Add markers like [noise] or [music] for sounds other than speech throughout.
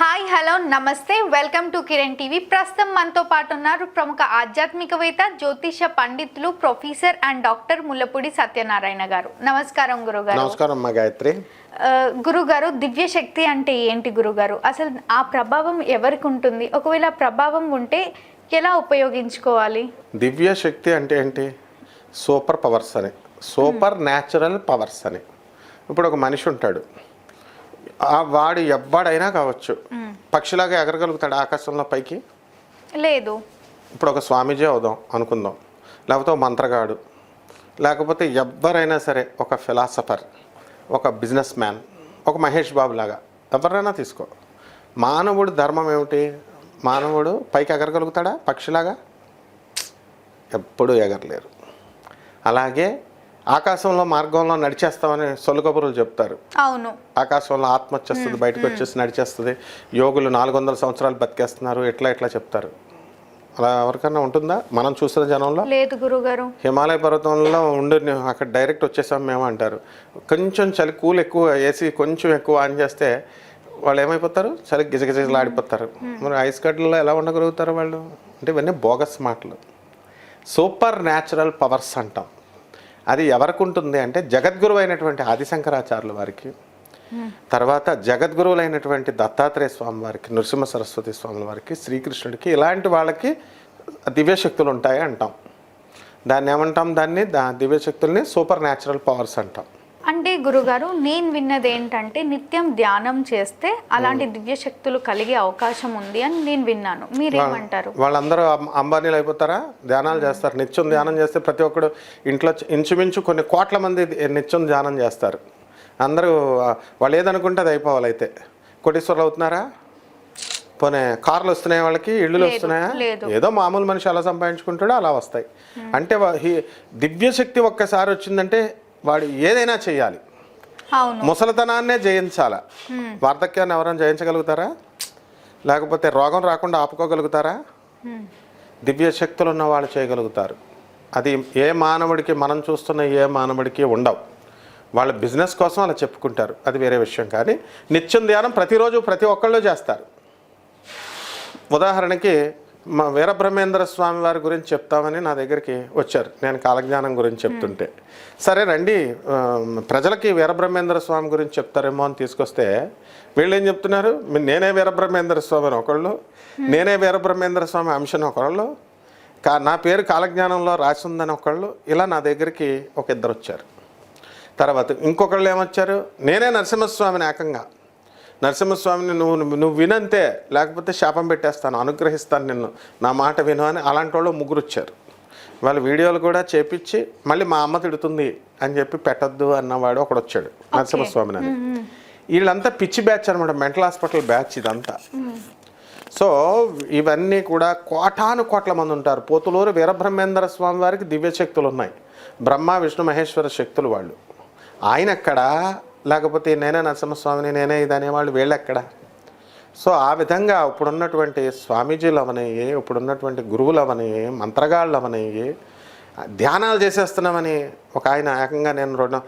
Hi hello నమస్తే. Welcome to Kiran TV. ప్రస్తుతం మనతో పాటు ఉన్నారు ప్రముఖ ఆధ్యాత్మికవేత్త జ్యోతిష పండితులు professor and doctor Mullapudi Satyanarayana గారు. నమస్కారం గురుగారు. నమస్కారం అమ్మా గాయత్రి. గురుగారు దివ్య శక్తి అంటే ఏంటి గురుగారు? అసలు ఆ ప్రభావం ఎవరికి ఉంటుంది? ఒకవేళ ప్రభావం ఉంటే ఎలా ఉపయోగించుకోవాలి? దివ్య శక్తి అంటే ఏంటి? సూపర్ పవర్స్ అని. సూపర్ న్యాచురల్ పవర్స్ అని. ఇప్పుడు ఒక మనిషి ఉంటాడు. ఆ వాడు ఎవ్వడైనా కావచ్చు. పక్షిలాగా ఎగరగలుగుతాడు ఆకాశంలో పైకి? లేదు. ఇప్పుడు ఒక స్వామీజీ అవుదాం అనుకుందాం. లేకపోతే మంత్రగాడు. లేకపోతే ఎవ్వరైనా సరే ఒక ఫిలాసఫర్ ఒక బిజినెస్ మ్యాన్ ఒక మహేష్ బాబు లాగా ఎవరైనా తీసుకో. మానవుడు ధర్మం ఏమిటి? మానవుడు పైకి ఎగరగలుగుతాడా పక్షిలాగా? ఎప్పుడూ ఎగరలేరు. అలాగే ఆకాశంలో మార్గంలో నడిచేస్తామని సొల్లు కబుర్లు చెప్తారు. అవును. ఆకాశంలో ఆత్మ వచ్చేస్తుంది బయటకు వచ్చేసి నడిచేస్తుంది. యోగులు నాలుగు వందల సంవత్సరాలు బతికేస్తున్నారు ఎట్లా ఎట్లా చెప్తారు? అలా ఎవరికన్నా ఉంటుందా? మనం చూసిన జనంలో? లేదు గురుగారు. హిమాలయ పర్వతంలో ఉండి అక్కడ డైరెక్ట్ వచ్చేసాం మేము అంటారు. కొంచెం చలి కూల్ ఎక్కువ ఏసీ కొంచెం ఎక్కువ ఆన్ చేస్తే వాళ్ళు ఏమైపోతారు? చలి గిజగిజలు ఆడిపోతారు. మరి ఐస్ గడ్డల్లో ఎలా ఉండగలుగుతారు వాళ్ళు? అంటే ఇవన్నీ బోగస్ మాటలు. సూపర్ న్యాచురల్ పవర్స్ అంటాం. అది ఎవరికి ఉంటుంది అంటే జగద్గురువు అయినటువంటి ఆదిశంకరాచార్యుల వారికి తర్వాత జగద్గురువులైనటువంటి దత్తాత్రేయ స్వామి వారికి నృసింహ సరస్వతి స్వామి వారికి శ్రీకృష్ణుడికి ఇలాంటి వాళ్ళకి దివ్యశక్తులు ఉంటాయి అంటాం. దాన్ని ఏమంటాం దాన్ని? దా దివ్యశక్తుల్ని సూపర్ న్యాచురల్ పవర్స్ అంటాం. అంటే గురుగారు నేను విన్నది ఏంటంటే నిత్యం ధ్యానం చేస్తే అలాంటి దివ్య శక్తులు కలిగే అవకాశం ఉంది అని నేను విన్నాను. మీరేమంటారు? వాళ్ళందరూ అం- అంబానీలు అయిపోతారా? ధ్యానాలు చేస్తారు. నిత్యం ధ్యానం చేస్తే ప్రతి ఒక్కడు ఇంట్లో ఇంచుమించు కొన్ని కోట్ల మంది నిత్యం ధ్యానం చేస్తారు. అందరూ వాళ్ళు ఏదనుకుంటే అది అయిపోవాలి అయితే. కోటీశ్వరులు అవుతున్నారా? పోనీ కార్లు వస్తున్నాయి వాళ్ళకి? ఇళ్ళు వస్తున్నాయా? లేదు. ఏదో మామూలు మనిషి అలా సంపాదించుకుంటాడో అలా వస్తాయి. అంటే దివ్యశక్తి ఒక్కసారి వచ్చిందంటే వాడు ఏదైనా చేయాలి. ముసలితనాన్నే జయించాలా. వార్ధక్యాన్ని ఎవరైనా జయించగలుగుతారా? లేకపోతే రోగం రాకుండా ఆపుకోగలుగుతారా. దివ్య శక్తులు ఉన్న వాళ్ళు చేయగలుగుతారు. అది ఏ మానవుడికి మనం చూస్తున్న ఏ మానవుడికి ఉండవు. వాళ్ళ బిజినెస్ కోసం అలా చెప్పుకుంటారు. అది వేరే విషయం. కానీ నిత్యం ధ్యానం ప్రతిరోజు ప్రతి ఒక్కళ్ళు చేస్తారు. ఉదాహరణకి మా వీరబ్రహ్మేంద్ర స్వామి వారి గురించి చెప్తామని నా దగ్గరికి వచ్చారు. నేను కాలజ్ఞానం గురించి చెప్తుంటే. సరే రండి. ప్రజలకి వీరబ్రహ్మేంద్ర స్వామి గురించి చెప్తారేమో అని తీసుకొస్తే వీళ్ళు ఏం చెప్తున్నారు? నేనే వీరబ్రహ్మేంద్ర స్వామి అని ఒకళ్ళు నేనే వీరబ్రహ్మేంద్ర స్వామి అంశం ఒకళ్ళు కా నా పేరు కాలజ్ఞానంలో రాసి ఉందని ఒకళ్ళు ఇలా నా దగ్గరికి ఒక ఇద్దరు వచ్చారు. తర్వాత ఇంకొకళ్ళు ఏమొచ్చారు? నేనే నరసింహస్వామిని ఏకంగా నరసింహస్వామిని నువ్వు నువ్వు వినంతే లేకపోతే శాపం పెట్టేస్తాను అనుగ్రహిస్తాను నిన్ను. నా మాట విను అని అలాంటి వాళ్ళు ముగ్గురు వచ్చారు. వాళ్ళ వీడియోలు కూడా చేపించి మళ్ళీ మా అమ్మ తిడుతుంది అని చెప్పి పెట్టద్దు అన్నవాడు ఒకడు వచ్చాడు నరసింహస్వామిని అని. వీళ్ళంతా పిచ్చి బ్యాచ్ అనమాట మెంటల్ హాస్పిటల్ బ్యాచ్ ఇదంతా. సో ఇవన్నీ కూడా కోటాను కోట్ల మంది ఉంటారు. పోతులూరు వీరబ్రహ్మేంద్ర స్వామి వారికి దివ్యశక్తులు ఉన్నాయి. బ్రహ్మ విష్ణు మహేశ్వర శక్తులు వాళ్ళు. ఆయన ఎక్కడ? లేకపోతే నేనే నరసింహస్వామిని నేనే ఇది అనేవాళ్ళు వీళ్ళెక్కడ? సో ఆ విధంగా ఇప్పుడున్నటువంటి స్వామీజీలు అవనయ్యి ఇప్పుడున్నటువంటి గురువులు అవనయ్యి మంత్రగాళ్ళు అవనయ్యి ధ్యానాలు చేసేస్తున్నామని ఒక ఆయన ఏకంగా నేను రెండు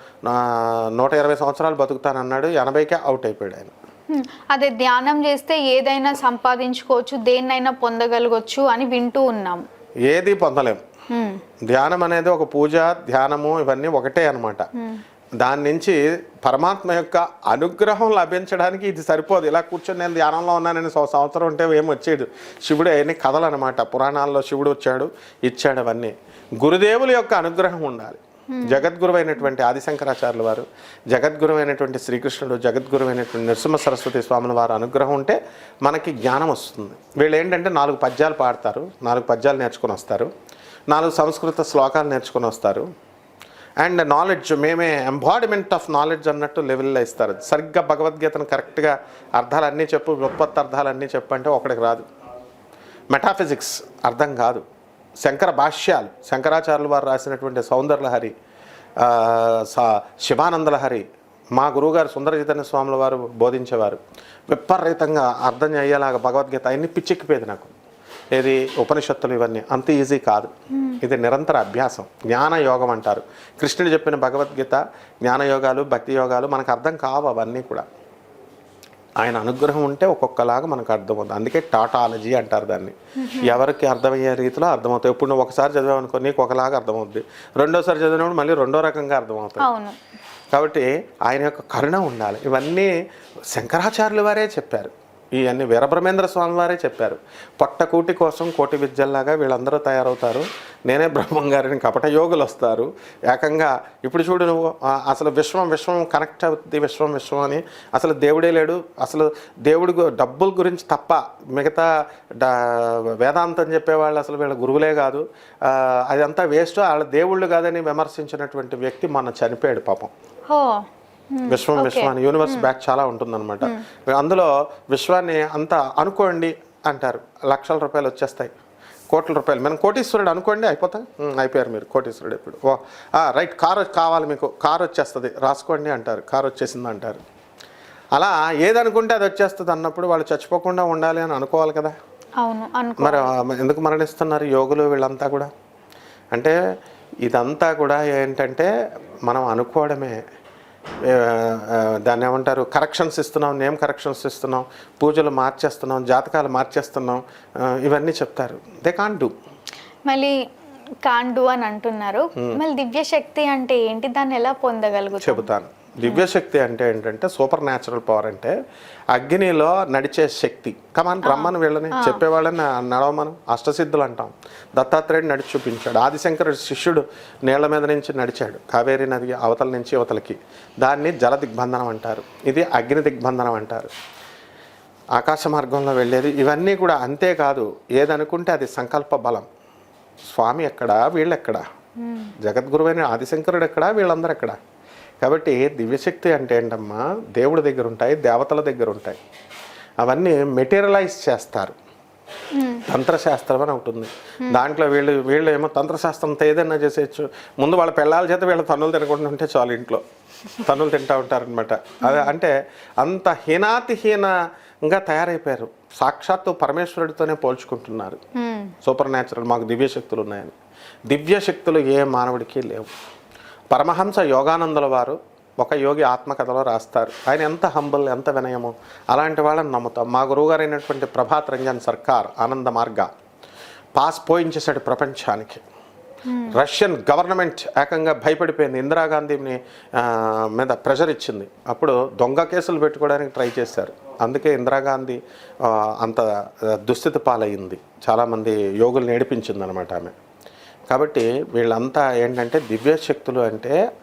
నూట ఇరవై సంవత్సరాలు బతుకుతానన్నాడు ఎనభైకే అవుట్ అయిపోయాడు ఆయన. అదే ధ్యానం చేస్తే ఏదైనా సంపాదించుకోవచ్చు దేన్నైనా పొందగలగొచ్చు అని వింటూ ఉన్నాం. ఏది పొందలేం. హ్మ్. ధ్యానం అనేది ఒక పూజ ధ్యానము ఇవన్నీ ఒకటే అన్నమాట. దాని నుంచి పరమాత్మ యొక్క అనుగ్రహం లభించడానికి ఇది సరిపోదు. ఇలా కూర్చొని నేను ధ్యానంలో ఉన్నానని సంవ- సంవత్సరం ఉంటే ఏం వచ్చేది? శివుడు అవన్నీ కథలు అనమాట పురాణాల్లో శివుడు వచ్చాడు ఇచ్చాడు అవన్నీ. గురుదేవుల యొక్క అనుగ్రహం ఉండాలి. జగద్గురు అయినటువంటి ఆదిశంకరాచార్యుల వారు జగద్గురు అయినటువంటి శ్రీకృష్ణుడు జగద్గురు అయినటువంటి నరసింహ సరస్వతి స్వాముల వారి అనుగ్రహం ఉంటే మనకి జ్ఞానం వస్తుంది. వీళ్ళు ఏంటంటే నాలుగు పద్యాలు పాడతారు నాలుగు పద్యాలు నేర్చుకొని వస్తారు నాలుగు సంస్కృత శ్లోకాలు నేర్చుకొని వస్తారు. అండ్ నాలెడ్జ్ మేమే ఎంబాడిమెంట్ ఆఫ్ నాలెడ్జ్ అన్నట్టు లెవెల్లో ఇస్తారు. సరిగ్గా భగవద్గీతను కరెక్ట్గా అర్థాలు అన్నీ చెప్పు వ్యుత్పత్తి అర్థాలు అన్నీ చెప్పు అంటే ఒకటికి రాదు. మెటాఫిజిక్స్ అర్థం కాదు. శంకర భాష్యాలు శంకరాచార్యులు వారు రాసినటువంటి సౌందర్యలహరి శివానందలహరి మా గురువుగారు సుందర చైతన్య స్వాముల వారు బోధించేవారు. విపరీతంగా అర్థం అయ్యేలాగా భగవద్గీత అన్ని పిచ్చెక్కిపోయేది నాకు. ఏది? ఉపనిషత్తులు ఇవన్నీ. అంత ఈజీ కాదు. ఇది నిరంతర అభ్యాసం. జ్ఞాన యోగం అంటారు. కృష్ణుడు చెప్పిన భగవద్గీత జ్ఞాన యోగాలు భక్తి యోగాలు మనకు అర్థం కావు అవన్నీ కూడా. ఆయన అనుగ్రహం ఉంటే ఒక్కొక్కలాగా మనకు అర్థమవుతుంది. అందుకే టాటాలజీ అంటారు దాన్ని. ఎవరికి అర్థమయ్యే రీతిలో అర్థమవుతాయి ఇప్పుడు నువ్వు ఒకసారి చదివావనుకో నీకు ఒకలాగా అర్థమవుద్ది. రెండోసారి చదివినప్పుడు మళ్ళీ రెండో రకంగా అర్థమవుతుంది. కాబట్టి ఆయన యొక్క కరుణ ఉండాలి. ఇవన్నీ శంకరాచార్యుల వారే చెప్పారు. ఇవన్నీ వీరబ్రహ్మేంద్ర స్వామి వారే చెప్పారు. పొట్టకూటి కోసం కోటి విద్యల్లాగా వీళ్ళందరూ తయారవుతారు. నేనే బ్రహ్మం గారిని కపట యోగులు వస్తారు. ఏకంగా ఇప్పుడు చూడు నువ్వు అసలు విశ్వం విశ్వం కనెక్ట్ అవుతుంది విశ్వం విశ్వం అని అసలు దేవుడే లేడు. అసలు దేవుడు డబ్బుల గురించి తప్ప మిగతా వేదాంతం చెప్పేవాళ్ళు అసలు వీళ్ళ గురువులే కాదు. అదంతా వేస్ట్. వాళ్ళ దేవుళ్ళు కాదని విమర్శించినటువంటి వ్యక్తి మొన్న చనిపోయాడు పాపం. విశ్వం విశ్వాన్ని యూనివర్స్ బ్యాక్ చాలా ఉంటుందన్నమాట. అందులో విశ్వాన్ని అంతా అనుకోండి అంటారు. లక్షల రూపాయలు వచ్చేస్తాయి. కోట్ల రూపాయలు. మనం కోటీశ్వరుడు అనుకోండి అయిపోతాం. ఉమ్, అయిపోయారు మీరు. కోటీశ్వరుడు ఇప్పుడు ఓ ఆ, రైట్ కార్ కావాలి మీకు. కార్ వచ్చేస్తుంది. రాసుకోండి అంటారు. కార్ వచ్చేసింది అంటారు. అలా ఏదనుకుంటే అది వచ్చేస్తుంది అన్నప్పుడు వాళ్ళు చచ్చిపోకుండా ఉండాలి అని అనుకోవాలి కదా. అవును మరి ఎందుకు మరణిస్తున్నారు యోగులు వీళ్ళంతా కూడా? అంటే ఇదంతా కూడా ఏంటంటే మనం అనుకోవడమే. దాన్ని ఏమంటారు? కరెక్షన్స్ ఇస్తున్నాం నేమ్ కరెక్షన్స్ ఇస్తున్నాం పూజలు మార్చేస్తున్నాం జాతకాలు మార్చేస్తున్నాం ఇవన్నీ చెప్తారు. దే కాన్ డూ మళ్ళీ కాండు అని అంటున్నారు. మళ్ళీ దివ్య శక్తి అంటే ఏంటి? దాన్ని ఎలా పొందగలుగుతాం? చెబుతాను. దివ్యశక్తి అంటే ఏంటంటే సూపర్ న్యాచురల్ పవర్ అంటే అగ్నిలో నడిచే శక్తి. కమాన్ రమ్మని వీళ్ళని. చెప్పేవాళ్ళని నడవమను అష్టసిద్ధులు అంటాం. దత్తాత్రేయుడు నడిచి చూపించాడు. ఆదిశంకరుడు శిష్యుడు నీళ్ళ మీద నుంచి నడిచాడు. కావేరీ నది అవతల నుంచి అవతలకి దాన్ని జల దిగ్బంధనం అంటారు. ఇది అగ్ని దిగ్బంధనం అంటారు. ఆకాశ మార్గంలో వెళ్ళేది ఇవన్నీ కూడా అంతేకాదు ఏదనుకుంటే అది సంకల్ప బలం. స్వామి ఎక్కడా? వీళ్ళెక్కడా? జగద్గురువైన ఆదిశంకరుడు ఎక్కడా? వీళ్ళందరూ ఎక్కడా కాబట్టి దివ్యశక్తి అంటే ఏంటమ్మా? దేవుడి దగ్గర ఉంటాయి దేవతల దగ్గర ఉంటాయి. అవన్నీ మెటీరియలైజ్ చేస్తారు. తంత్రశాస్త్రం అని ఉంటుంది దాంట్లో వీళ్ళు వీళ్ళు ఏమో తంత్రశాస్త్రంతో ఏదైనా చేసేయచ్చు. ముందు వాళ్ళ పిల్లల చేత వీళ్ళ తన్నులు తినకుండా ఉంటే చాలు ఇంట్లో. తన్నులు తింటూ ఉంటారనమాట అదే అంటే అంత హీనాతిహీనంగా తయారైపోయారు. సాక్షాత్తు పరమేశ్వరుడితోనే పోల్చుకుంటున్నారు. సూపర్ న్యాచురల్ మాకు దివ్య శక్తులు ఉన్నాయని. దివ్య శక్తులు ఏ మానవుడికి లేవు. పరమహంస యోగానందుల వారు ఒక యోగి ఆత్మకథలో రాస్తారు. ఆయన ఎంత హంబుల్ ఎంత వినయము అలాంటి వాళ్ళని నమ్ముతాం. మా గురువుగారు అయినటువంటి ప్రభాత్ రంజన్ సర్కార్ ఆనంద మార్గ పాస్ పోయించేశాడు ప్రపంచానికి. రష్యన్ గవర్నమెంట్ ఏకంగా భయపడిపోయింది. ఇందిరాగాంధీని మీద ప్రెషర్ ఇచ్చింది. అప్పుడు దొంగ కేసులు పెట్టుకోవడానికి ట్రై చేశారు. అందుకే ఇందిరాగాంధీ అంత దుస్థితి పాలయ్యింది. చాలామంది యోగులు నేర్పించింది అనమాట ఆమె. కాబట్టి వీళ్ళంతా ఏంటంటే దివ్య శక్తులు అంటే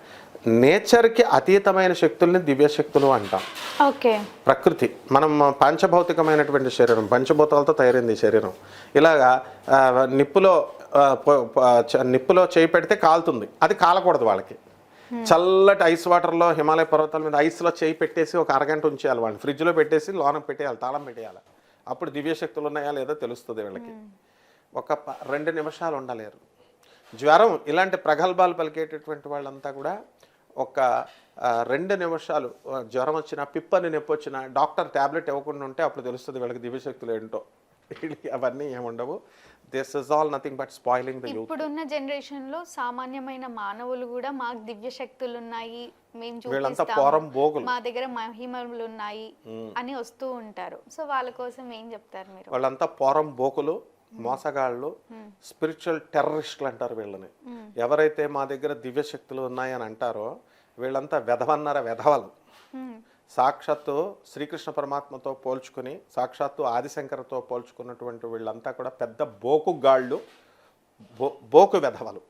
నేచర్కి అతీతమైన శక్తుల్ని దివ్య శక్తులు అంటాం. ఓకే. ప్రకృతి. మనం పంచభౌతికమైనటువంటి శరీరం పంచభూతాలతో తయారైంది శరీరం. ఇలాగా నిప్పులో నిప్పులో చేయి పెడితే కాలుతుంది. అది కాలకూడదు వాళ్ళకి. చల్లటి ఐస్ వాటర్లో హిమాలయ పర్వతాల మీద ఐస్లో చేయి పెట్టేసి ఒక అరగంట ఉంచేయాలి వాళ్ళని. ఫ్రిడ్జ్లో పెట్టేసి లోన పెట్టేయాలి తాళం పెట్టేయాలి. అప్పుడు దివ్య శక్తులు ఉన్నాయా లేదో తెలుస్తుంది వీళ్ళకి. ఒక రెండు నిమిషాలు ఉండలేరు. జ్వరం ఇలాంటి ప్రగల్భాలు పలికేటటువంటి వాళ్ళంతా కూడా ఒక రెండు నిమిషాలు జ్వరం వచ్చినా పిప్పని నొప్పి వచ్చినా డాక్టర్ ట్యాబ్లెట్ ఇవ్వకుండా ఉంటే అప్పుడు తెలుస్తుంది వీళ్ళకి దివ్యశక్తులు ఏంటో. అవన్నీ ఏముండవు this is all nothing but spoiling the ఇప్పుడున్న జనరేషన్లో సామాన్యమైన మానవులు కూడా మాకు దివ్య శక్తులు ఉన్నాయి మేము వీళ్ళంతా పోరం బోగులు మా దగ్గర మహిమలు ఉన్నాయి అని వస్తూ ఉంటారు. సో వాళ్ళ కోసం ఏం చెప్తారు మీరు? వాళ్ళంతా పోరం బోకులు మోసగాళ్ళు స్పిరిచువల్ టెర్రరిస్టులు అంటారు వీళ్ళని. ఎవరైతే మా దగ్గర దివ్య శక్తులు ఉన్నాయని అంటారో వీళ్ళంతా వెధవన్నర వెధవలు. సాక్షాత్తు శ్రీకృష్ణ పరమాత్మతో పోల్చుకుని సాక్షాత్తు ఆదిశంకరతో పోల్చుకున్నటువంటి వీళ్ళంతా కూడా పెద్ద బోకుగాళ్ళు బో బోకు వెధవలు.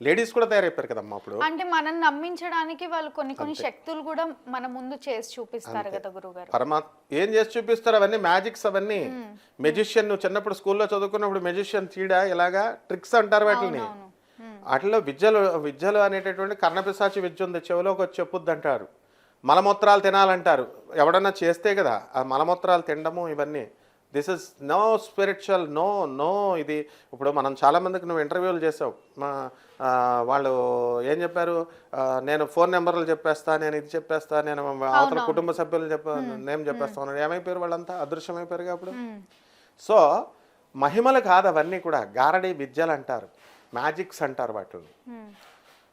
లేడీస్ కూడా తయారైపోయారు కదమ్మా అప్పుడు? అంటే మనం నమ్మించడానికి వాళ్ళు కొన్ని కొన్ని శక్తులు కూడా మన ముందు చేసి చూపిస్తారు కదా గురుగారు పరమాత్మ ఏం చేసి చూపిస్తారు? అవన్నీ మ్యాజిక్స్ అవన్నీ. మెజిషియన్ నువ్వు చిన్నప్పుడు స్కూల్లో చదువుకున్నప్పుడు మెజిషియన్ చీడ ఇలాగా ట్రిక్స్ అంటారు వాటిని. వాటిలో విద్యలు విద్యలు అనేటటువంటి కర్ణపిశాచి విద్య ఉంది చెవిలోకి వచ్చి చెప్పుద్ది అంటారు మలమూత్రాలు తినాలంటారు. ఎవడన్నా చేస్తే కదా ఆ మలమూత్రాలు తినడము ఇవన్నీ. This is no spiritual no no ఇది. ఇప్పుడు మనం చాలామందికి నువ్వు ఇంటర్వ్యూలు చేసావు. మా వాళ్ళు ఏం చెప్పారు? నేను ఫోన్ నెంబర్లు చెప్పేస్తా నేను ఇది చెప్పేస్తా నేను అవతల కుటుంబ సభ్యులు చెప్ప నేమ్ చెప్పేస్తాను ఏమైపోయారు వాళ్ళంతా? అదృశ్యమైపోయారు అప్పుడు. సో మహిమలు కాదు అవన్నీ కూడా. గారడీ విద్యలు అంటారు. మ్యాజిక్స్ అంటారు వాటిని.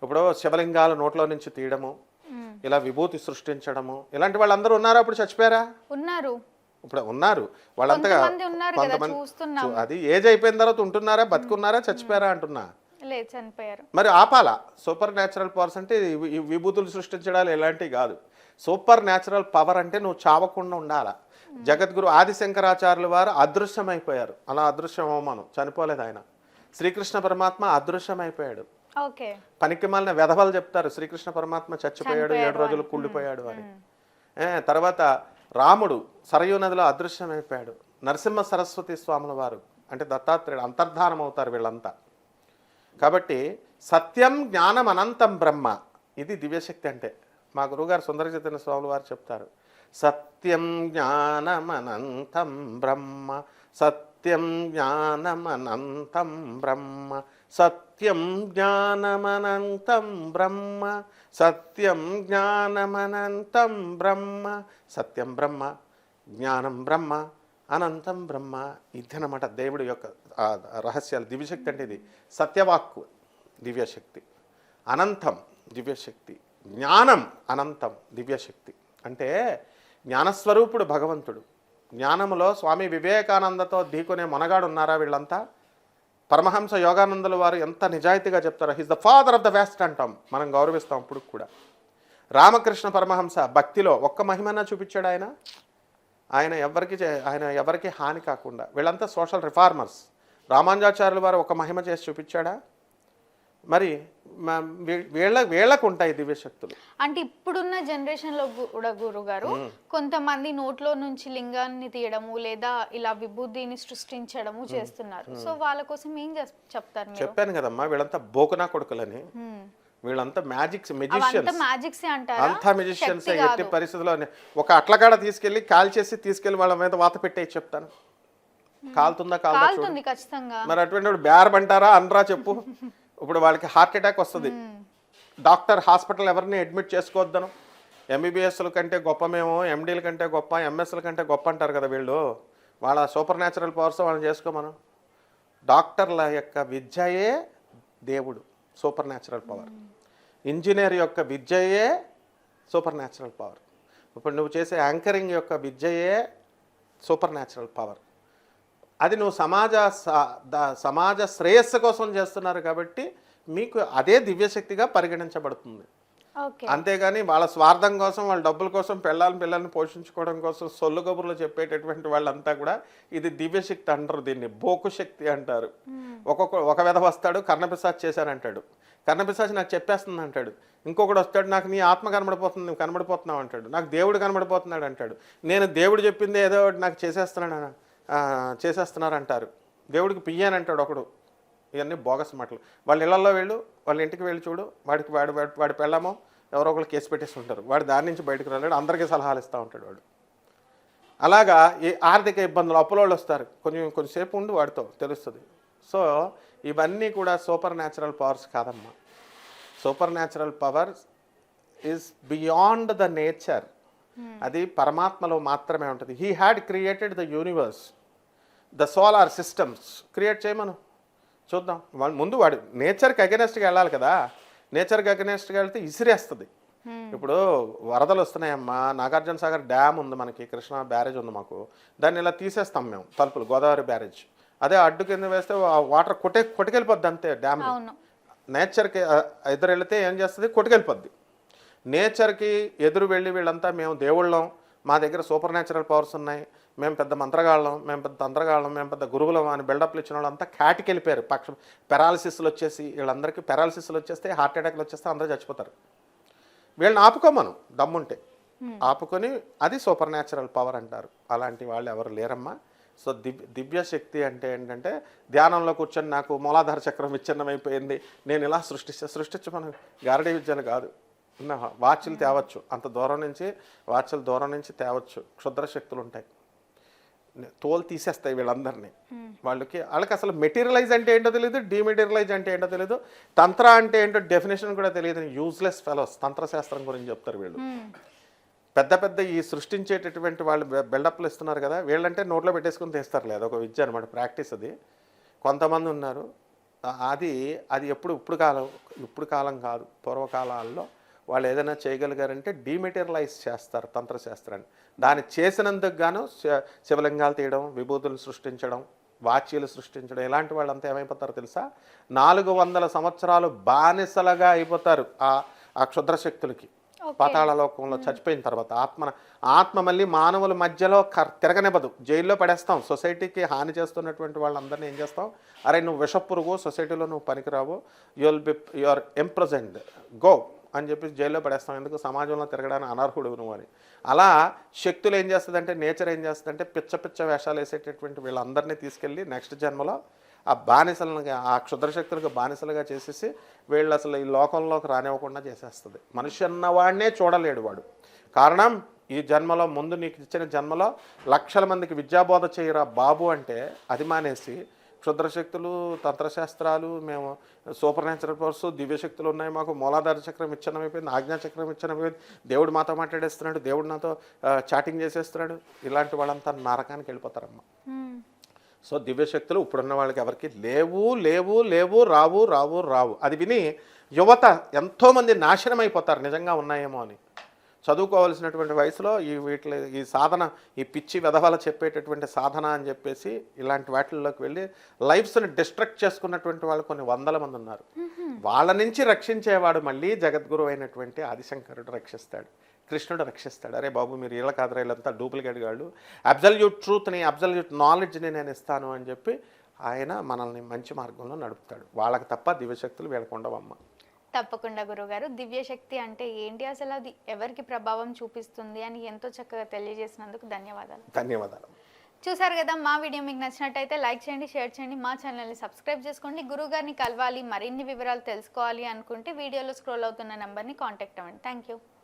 ఇప్పుడు శివలింగాలు నోట్లో నుంచి తీయడము. ఇలా విభూతి సృష్టించడము ఇలాంటి వాళ్ళందరూ ఉన్నారా అప్పుడు చచ్చిపోయారా? ఉన్నారు. ఇప్పుడు ఉన్నారు. వాళ్ళంతగా కొంతమంది అది ఏజ్ అయిపోయిన తర్వాత ఉంటున్నారా బతుకున్నారా చచ్చిపోయారా అంటున్నా? చనిపోయారు. మరి ఆపాలా? సూపర్ న్యాచురల్ పవర్స్ అంటే విభూతులు సృష్టించడాలు ఎలాంటివి కాదు. సూపర్ న్యాచురల్ పవర్ అంటే నువ్వు చావకుండా ఉండాలా. జగద్గురు ఆదిశంకరాచార్యుల వారు అదృశ్యమైపోయారు. అలా అదృశ్యం అవమానం. చనిపోలేదు ఆయన. శ్రీకృష్ణ పరమాత్మ అదృశ్యమైపోయాడు. పనికి మాలిన వెధవలు చెప్తారు శ్రీకృష్ణ పరమాత్మ చచ్చిపోయాడు ఏడు రోజులు కుళ్ళిపోయాడు అని. తర్వాత రాముడు సరయూ నదిలో అదృశ్యమైపోయాడు. నరసింహ సరస్వతి స్వాముల వారు అంటే దత్తాత్రేయుడు అంతర్ధానం అవుతారు వీళ్ళంతా. కాబట్టి సత్యం జ్ఞానం అనంతం బ్రహ్మ. ఇది దివ్యశక్తి అంటే. మా గురువుగారు సుందర చైతన్య స్వాముల వారు చెప్తారు. సత్యం జ్ఞానమనంతం బ్రహ్మ. సత్యం జ్ఞానమనంతం బ్రహ్మ. సత్యం జ్ఞానమనంతం బ్రహ్మ. సత్యం జ్ఞానమనంతం బ్రహ్మ. సత్యం బ్రహ్మ జ్ఞానం బ్రహ్మ అనంతం బ్రహ్మ. ఇదనమాట దేవుడి యొక్క రహస్యాలు. దివ్యశక్తి అంటే ఇది సత్యవాక్కు దివ్యశక్తి. అనంతం దివ్యశక్తి. జ్ఞానం అనంతం దివ్యశక్తి. అంటే జ్ఞానస్వరూపుడు భగవంతుడు. జ్ఞానములో స్వామి వివేకానందతో ఢీకొనే మొనగాడు ఉన్నారా వీళ్ళంతా? పరమహంస యోగానందుల వారు ఎంత నిజాయితీగా చెప్తారో his the father of the west అంటాం మనం గౌరవిస్తాం ఇప్పుడు కూడా. రామకృష్ణ పరమహంస భక్తిలో ఒక్క మహిమన్నా చూపించాడు ఆయన? ఆయన ఎవరికి చే- ఆయన ఎవరికి హాని కాకుండా వీళ్ళంతా సోషల్ రిఫార్మర్స్ రామానుజాచార్యుల వారు ఒక మహిమ చేసి చూపించాడా? మరి వీళ్ళ వీళ్ళకు ఉంటాయి దివ్యశక్తులు. అంటే ఇప్పుడున్న జనరేషన్లో కూడా గురువు గారు కొంతమంది నోట్లో నుంచి లింగాన్ని తీయడము లేదా ఇలా విభూతిని సృష్టించడము చేస్తున్నారు. సో వాళ్ళ కోసం ఏం చెప్తారు చెప్పాను కదమ్మా వీళ్ళంతా బోకునా కొడుకులని. వీళ్ళంతా మ్యాజిక్స్ మెజిషియన్స్. అంతా మెజిషియన్స్ ఎట్టి. పరిస్థితుల్లో ఒక అట్లకాడ తీసుకెళ్ళి కాల్ చేసి తీసుకెళ్ళి వాళ్ళ మీద వాత పెట్టే చెప్తాను. కాలుతుందా కాలుతుంది ఖచ్చితంగా. మరి అటువంటి బేరం అంటారా అనరా చెప్పు. [laughs] ఇప్పుడు వాళ్ళకి హార్ట్ అటాక్ వస్తుంది. డాక్టర్ హాస్పిటల్ ఎవరిని అడ్మిట్ చేసుకోవద్దను? ఎంబీబీఎస్ల కంటే గొప్ప మేము ఎండీల కంటే గొప్ప ఎంఎస్ల కంటే గొప్ప అంటారు కదా వీళ్ళు. వాళ్ళ సూపర్ న్యాచురల్ పవర్స్ వాళ్ళని చేసుకోమను. డాక్టర్ల యొక్క విద్యయే దేవుడు సూపర్ న్యాచురల్ పవర్. ఇంజనీర్ యొక్క విద్యయే సూపర్ న్యాచురల్ పవర్. ఇప్పుడు నువ్వు చేసే యాంకరింగ్ యొక్క విద్యయే సూపర్ న్యాచురల్ పవర్. అది నువ్వు సమాజ సమాజ శ్రేయస్సు కోసం చేస్తున్నారు కాబట్టి మీకు అదే దివ్యశక్తిగా పరిగణించబడుతుంది. అంతేగాని వాళ్ళ స్వార్థం కోసం వాళ్ళ డబ్బుల కోసం పిల్లల్ని పిల్లల్ని పోషించుకోవడం కోసం సొల్లు కబుర్లు చెప్పేటటువంటి వాళ్ళంతా కూడా ఇది దివ్యశక్తి అంటారు దీన్ని బోకు శక్తి అంటారు. ఒక్కొక్క ఒక విధ వస్తాడు కర్ణపిశాచ్ చేశానంటాడు. కర్ణపిశాచ్ నాకు చెప్పేస్తుంది అంటాడు ఇంకొకడు వస్తాడు నాకు నీ ఆత్మ కనబడిపోతుంది నువ్వు కనబడిపోతున్నావు అంటాడు. నాకు దేవుడు కనబడిపోతున్నాడు అంటాడు. నేను దేవుడు చెప్పింది ఏదో ఒకటి నాకు చేసేస్తున్నాడు చేసేస్తున్నారంటారు. చేసేస్తున్నారు అంటారు దేవుడికి ఒకడు. ఇవన్నీ బోగస్ మాటలు. వాళ్ళ ఇళ్ళలో వెళ్ళు వాళ్ళ ఇంటికి వెళ్ళి చూడు వాడికి వాడి వాడి- వాడి పెళ్ళామో ఎవరో ఒకరు కేసు పెట్టేసి ఉంటారు. వాడు దాని నుంచి బయటకు రాలేడు అందరికీ సలహాలు ఇస్తూ ఉంటాడు వాడు. అలాగా ఈ ఆర్థిక ఇబ్బందులు అప్పులోళ్ళు వస్తారు. కొంచెం కొంచెంసేపు ఉండి వాడితో తెలుస్తుంది. సో ఇవన్నీ కూడా సూపర్ న్యాచురల్ పవర్స్ కాదమ్మా. Super natural powers is beyond the nature. అది పరమాత్మలో మాత్రమే ఉంటుంది. He had created the universe the solar systems create చేయమను. చూద్దాం. ముందు వాడు నేచర్కి అగెనెస్ట్గా వెళ్ళాలి కదా. నేచర్కి అగెనెస్ట్గా వెళ్తే ఇసిరేస్తుంది. ఇప్పుడు వరదలు వస్తున్నాయమ్మా. నాగార్జున సాగర్ డ్యామ్ ఉంది మనకి. కృష్ణా బ్యారేజ్ ఉంది మాకు. దాన్ని ఇలా తీసేస్తాం మేము తలుపులు గోదావరి బ్యారేజ్. అదే అడ్డు కింద వేస్తే వాటర్ కొట్టే కొట్టుకెళ్ళిపోద్ది అంతే డ్యామ్ నేచర్కి ఎదురు వెళితే ఏం చేస్తుంది? కొట్టుకెళ్ళిపోద్ది. నేచర్కి ఎదురు వెళ్ళి వీళ్ళంతా మేము దేవుళ్ళం. మా దగ్గర సూపర్ న్యాచురల్ పవర్స్ ఉన్నాయి. మేము పెద్ద మంత్రగాళ్ళం మేము పెద్ద తంత్రగాళ్ళం మేము పెద్ద గురువులం అని బిల్డప్లు ఇచ్చిన వాళ్ళంతా కాటికి వెళ్ళిపోయారు పక్ష పెరాలసిస్లు వచ్చేసి వీళ్ళందరికీ పెరాలసిస్లు వచ్చేస్తే హార్ట్ అటాక్లు వచ్చేస్తే అందరూ చచ్చిపోతారు. వీళ్ళని ఆపుకోమను దమ్ముంటే. ఆపుకొని అది సూపర్ న్యాచురల్ పవర్ అంటారు. అలాంటి వాళ్ళు ఎవరు లేరమ్మా. సో దివ్య దివ్యశక్తి అంటే ఏంటంటే ధ్యానంలో కూర్చొని నాకు మూలాధార చక్రం విచ్ఛిన్నమైపోయింది. నేను ఇలా సృష్టిస్తే సృష్టించమను గారడీ విద్యలు కాదు. వాచ్లు తేవచ్చు. అంత దూరం నుంచి వాచ్ల దూరం నుంచి తేవచ్చు. క్షుద్ర శక్తులు ఉంటాయి తోలు తీసేస్తాయి వీళ్ళందరినీ. వాళ్ళకి వాళ్ళకి అసలు మెటీరియలైజ్ అంటే ఏంటో తెలియదు డిమెటీరియలైజ్ అంటే ఏంటో తెలియదు తంత్ర అంటే ఏంటో డెఫినేషన్ కూడా తెలియదు యూజ్లెస్ ఫెలోస్ తంత్రశాస్త్రం గురించి చెప్తారు వీళ్ళు. పెద్ద పెద్ద ఈ సృష్టించేటటువంటి వాళ్ళు బిల్డప్లు ఇస్తున్నారు కదా వీళ్ళంటే నోట్లో పెట్టేసుకుని తీస్తారు లేదు ఒక విద్య అనమాట ప్రాక్టీస్ అది. కొంతమంది ఉన్నారు. అది అది ఎప్పుడు ఇప్పుడు కాలం ఇప్పుడు కాలం కాదు పూర్వకాలాల్లో వాళ్ళు ఏదైనా చేయగలిగారంటే డీమెటీరియలైజ్ చేస్తారు తంత్రశాస్త్రాన్ని. దాన్ని చేసినందుకు గాను శివలింగాలు తీయడం విభూతులు సృష్టించడం వాచ్యలు సృష్టించడం ఇలాంటి వాళ్ళంతా ఏమైపోతారో తెలుసా? నాలుగు వందల సంవత్సరాలు బానిసలుగా అయిపోతారు ఆ ఆ క్షుద్ర శక్తులకి పాతాళ లోకంలో చచ్చిపోయిన తర్వాత ఆత్మ ఆత్మ మళ్ళీ మానవుల మధ్యలో కర్ తిరగనివ్వదు. జైల్లో పడేస్తాం. సొసైటీకి హాని చేస్తున్నటువంటి వాళ్ళందరినీ ఏం చేస్తాం? అరే నువ్వు విషపురుగు సొసైటీలో నువ్వు పనికిరావు. యుల్ బి యువర్ ఎంప్రజెంట్ గో. అని చెప్పి జైల్లో పడేస్తాం. ఎందుకు? సమాజంలో తిరగడానికి అనర్హుడు నువ్వు అని. అలా శక్తులు ఏం చేస్తుందంటే నేచర్ ఏం చేస్తుందంటే పిచ్చ పిచ్చ వేషాలు వేసేటటువంటి వీళ్ళందరినీ తీసుకెళ్ళి నెక్స్ట్ జన్మలో ఆ బానిసలను ఆ క్షుద్రశక్తులకు బానిసలుగా చేసేసి వీళ్ళు అసలు ఈ లోకంలోకి రానివ్వకుండా చేసేస్తుంది. మనిషి అన్నవాడినే చూడలేడు వాడు. కారణం ఈ జన్మలో ముందు నీకు ఇచ్చిన జన్మలో లక్షల మందికి విద్యాబోధ చేయరా బాబు అంటే అది మానేసి క్షుద్రశక్తులు తంత్రశాస్త్రాలు మేము సూపర్ న్యాచురల్ పవర్స్ దివ్యశక్తులు ఉన్నాయి మాకు మూలాధార చక్రం ఇచ్చనమైపోయింది ఆజ్ఞా చక్రం ఇచ్చనమైపోయింది దేవుడు మాతో మాట్లాడేస్తున్నాడు దేవుడు నాతో చాటింగ్ చేసేస్తున్నాడు. ఇలాంటి వాళ్ళంతా నరకానికి వెళ్ళిపోతారమ్మా. మ్మ్. సో దివ్యశక్తులు ఇప్పుడున్న వాళ్ళకి ఎవరికి లేవు లేవు లేవు రావు రావు రావు. అది విని యువత ఎంతోమంది నాశనం అయిపోతారు నిజంగా ఉన్నాయేమో అని. చదువుకోవాల్సినటువంటి వయసులో ఈ వీటి ఈ సాధన ఈ పిచ్చి వెధవల చెప్పేటటువంటి సాధన అని చెప్పేసి ఇలాంటి వాటిల్లోకి వెళ్ళి లైఫ్స్ని డిస్ట్రక్ట్ చేసుకున్నటువంటి వాళ్ళు కొన్ని వందల మంది ఉన్నారు. వాళ్ళ నుంచి రక్షించేవాడు మళ్ళీ జగద్గురు అయినటువంటి ఆదిశంకరుడు రక్షిస్తాడు కృష్ణుడు రక్షిస్తాడు. అరే బాబు మీరు ఇలా కాదురా వీళ్ళంతా డూప్లికేట్ గాళ్ళు. అబ్జల్యూట్ ట్రూత్ని అబ్జల్యూట్ నాలెడ్జ్ని నేను ఇస్తాను అని చెప్పి ఆయన మనల్ని మంచి మార్గంలో నడుపుతాడు. వాళ్ళకి తప్ప దివ్యశక్తులు వీళ్ళకు ఉండవమ్మ. తప్పకుండా గురుగారు. దివ్యశక్తి అంటే ఏంటి? అసలు అది ఎవరికి ప్రభావం చూపిస్తుంది అని ఎంతో చక్కగా తెలియజేసినందుకు ధన్యవాదాలు. ధన్యవాదాలు. చూసారు కదా మా వీడియో మీకు నచ్చినట్టయితే లైక్ చేయండి షేర్ చేయండి మా ఛానల్ని సబ్స్క్రైబ్ చేసుకోండి. గురువు గారిని కలవాలి మరిన్ని వివరాలు తెలుసుకోవాలి అనుకుంటే వీడియోలో స్క్రోల్ అవుతున్న నెంబర్ని కాంటాక్ట్ అవ్వండి. Thank you